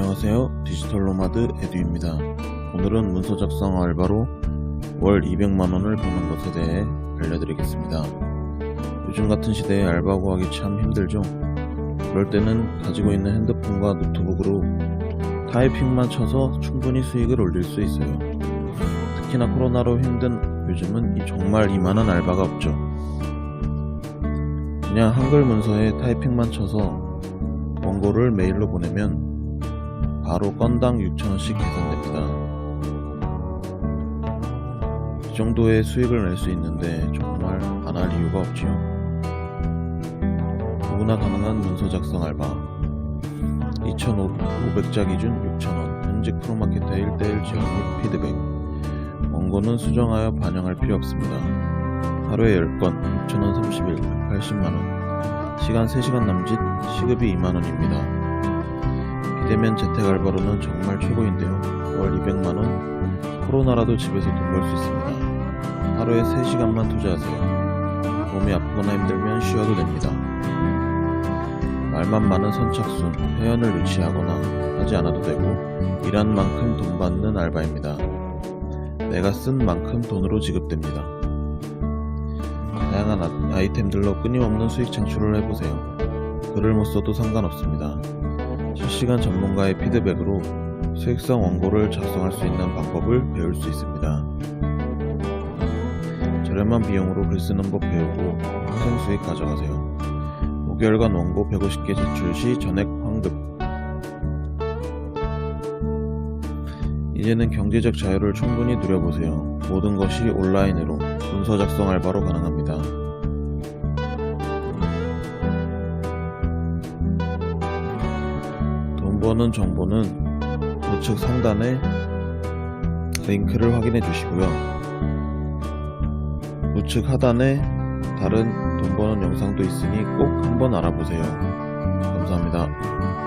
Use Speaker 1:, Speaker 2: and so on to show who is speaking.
Speaker 1: 안녕하세요. 디지털 노마드 에듀입니다. 오늘은 문서 작성 알바로 월 200만 원을 버는 것에 대해 알려드리겠습니다. 요즘 같은 시대에 알바 구하기 참 힘들죠? 그럴 때는 가지고 있는 핸드폰과 노트북으로 타이핑만 쳐서 충분히 수익을 올릴 수 있어요. 특히나 코로나로 힘든 요즘은 이 정말 이만한 알바가 없죠. 그냥 한글 문서에 타이핑만 쳐서 원고를 메일로 보내면 바로 건당 6천원씩 계산됩니다. 이 정도의 수익을 낼 수 있는데 정말 안할 이유가 없지요. 누구나 가능한 문서 작성 알바 2,500자 기준 6,000원 현직 프로마케터의 1대1 지원 및 피드백 원고는 수정하여 반영할 필요 없습니다. 하루에 10건 6,000원 30일 180만원 시간 3시간 남짓 시급이 2만원입니다. 비대면 재택 알바로는 정말 최고인데요. 월 200만원 코로나라도 집에서 돈 벌 수 있습니다. 하루에 3시간만 투자하세요. 몸이 아프거나 힘들면 쉬어도 됩니다. 말만 많은 선착순, 회원을 유치하거나 하지 않아도 되고 일한 만큼 돈 받는 알바입니다. 내가 쓴 만큼 돈으로 지급됩니다. 다양한 아- 아이템들로 끊임없는 수익 창출을 해보세요. 글을 못 써도 상관없습니다. 실시간 전문가의 피드백으로 수익성 원고를 작성할 수 있는 방법을 배울 수 있습니다. 저렴한 비용으로 글 쓰는 법 배우고 평생 수익 가져가세요. 5개월간 원고 150개 제출 시 전액 환급. 이제는 경제적 자유를 충분히 누려보세요. 모든 것이 온라인으로 문서 작성 알바로 가능합니다. 돈 버는 정보는 우측 상단에 링크를 확인해 주시고요. 우측 하단에 다른 돈 버는 영상도 있으니 꼭 한번 알아보세요. 감사합니다.